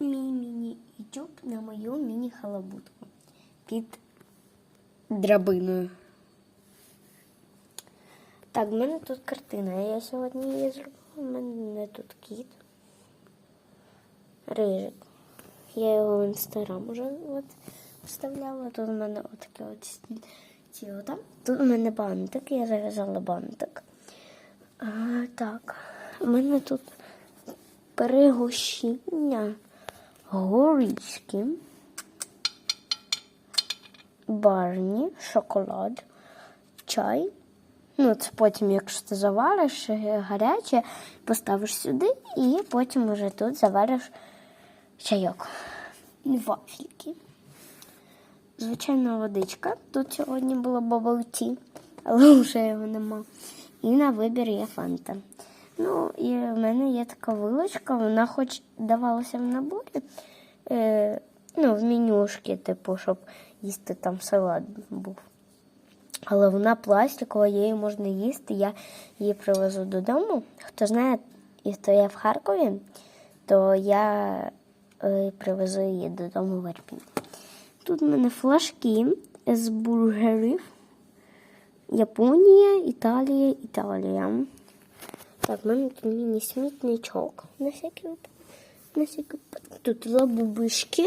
мій міні-ютюб на мою міні-халабутку під драбиною. Так, в мене тут картина. Я сьогодні її зробила. У мене тут кіт. Рижик. Я його в інстаграм уже от вставляла. Тут у мене отаке от стільціло. Тут у мене бантик, я зав'язала бантик. А, так, у мене тут перегощіння горішки, барні, шоколад, чай. Ну, це потім, якщо ти завариш е, гаряче, поставиш сюди і потім уже тут завариш чайок. Вафельки. Звичайна водичка. Тут сьогодні було tea, але вже його нема. І на вибір є фанта. Ну, і в мене є така вилочка, вона хоч давалася в наборі, е, ну, в менюшки, типу, щоб їсти там салат був. Але вона пластикова, її можна їсти. Я її привезу додому. Хто знає, і хто є в Харкові, то я е, привезу її додому в Ірпінь. Тут в мене флажки з бургерів. Японія, Італія, Італія. Так, в мене тут міні-смітничок. На всякий випадок. На всякий випадок. Тут лабубишки.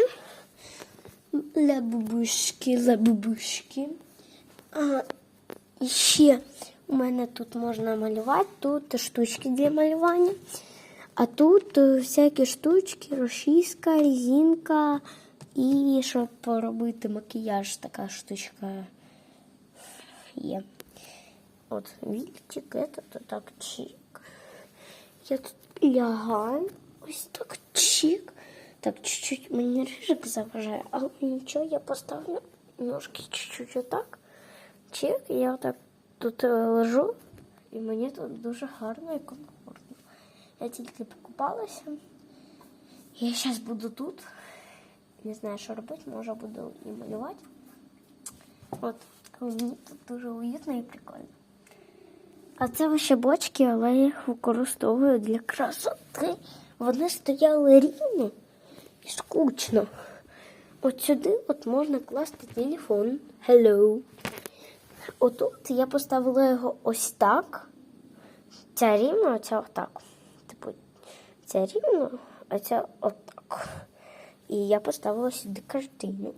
Лабубишки, лабубишки. А, і ще у мене тут можна малювати, тут штучки для малювання. А тут е, всякі штучки, розчіска, резинка і щоб поробити макіяж, така штучка є. От вільчик, це то так чик. Я тут лягаю, ось так чик. Так, чуть-чуть мені рижик заважає, але нічого, я поставлю ножки чуть-чуть отак. Чик, і я отак тут е, лежу, і мені тут дуже гарно і комфортно. Я тільки покупалася. Я зараз буду тут. Не знаю, що робити, може буду і малювати. От, але мені тут дуже уютно і прикольно. А це ваші бочки, але я їх використовую для красоти. Вони стояли рівно і скучно. От сюди от можна класти телефон. Hello. Отут я поставила його ось так. Ця рівно, а ця отак. Типу, ця рівно, а ця отак. І я поставила сюди картину.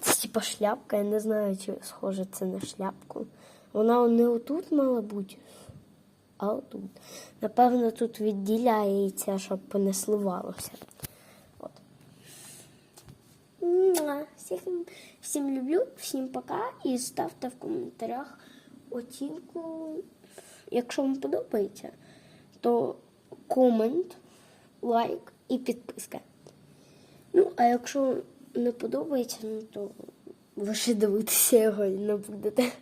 Це типа шляпка, я не знаю, чи схоже це на шляпку. Вона не отут мала бути, а отут. Напевно, тут відділяється, щоб не. От. Муа. Всім, люблю, всім пока і ставте в коментарях оцінку. Якщо вам подобається, то комент, лайк і підписка. Ну, а якщо не подобається, ну то ви ще дивитися його і не будете.